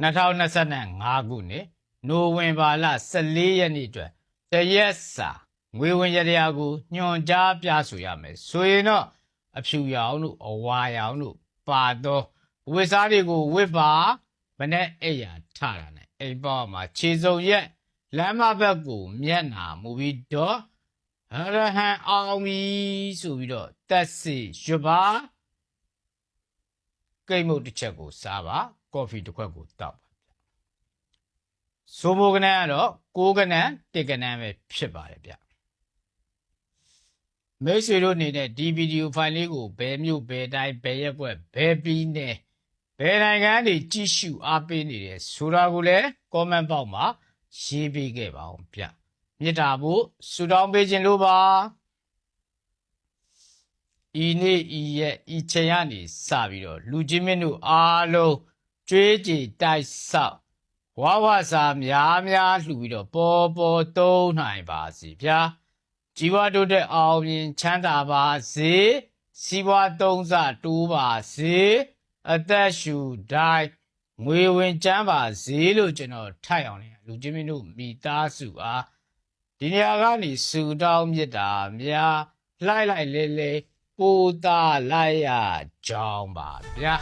2025ခုနှစ်နိုဝင်ဘာလ14ရက်နေ့အတွက်တရက်စာငွေဝင်ရတရားကိုညွှန်ကြားပြဆိုရမယ်ဆိုရင်တော့အဖြူရောင်တို့အဝါရောင်တို့ပါတော့ဝစ်စားတွေကိုဝစ်ပါမနဲ့အိယာထတာနဲ့အိမ်ပေါ်မှာခြေစုံရက်လမ်းမဘက်ကိုမျက်နာမူပြီးတော့အရဟံအောင်ပြီဆိုပြီးတော့တက်စီရွပါကိတ်မုတ်တစ်ချက်ကိုစားပါ ကော်ဖီတစ်ခွက်ကိုတောက်ပါဗျဆိုမိုကနန်းကတော့6ကနန်း1ကနန်းပဲဖြစ်ပါတယ်ဗျမိတ်ဆွေတို့အနေနဲ့ဒီဗီဒီယိုဖိုင်လေးကိုဘယ်မျိုးဘယ်တိုင်းဘယ်ရက်ွက်ဘယ်ပြီးနေဘယ်နိုင်ငံတွေကြည့်ရှုအားပေးနေတယ်ဆိုတာကိုလည်း comment box မှာရေးပေးခဲ့ပါအောင်ဗျမြစ်တာဖို့ဆူတောင်းပေးခြင်းလို့ပါဤနေ့ဤရက်ဤချိန်ကနေစပြီးတော့လူချင်းမင်းတို့အားလုံး ကြွေးကြည်တိုက်ဆောက်ဝါဝစာများများလှူပြီးတော့ပေါ်ပေါ်သုံးနိုင်ပါစီဗျာជីវတို့တဲ့အောင်မြင်ချမ်းသာပါစေစီးပွားသုံးစတိုးပါစေအသက်ရှူတိုင်းငွေဝင်ချမ်းပါစေလို့ကျွန်တော်ထိုက်အောင်လေလူချင်းမင်းတို့မိသားစုအားဒီနေရာကနေစူတောင်းမြတ်တာများလိုက်လိုက်လဲလဲပူတာလိုက်ရကြောင်းပါဗျာ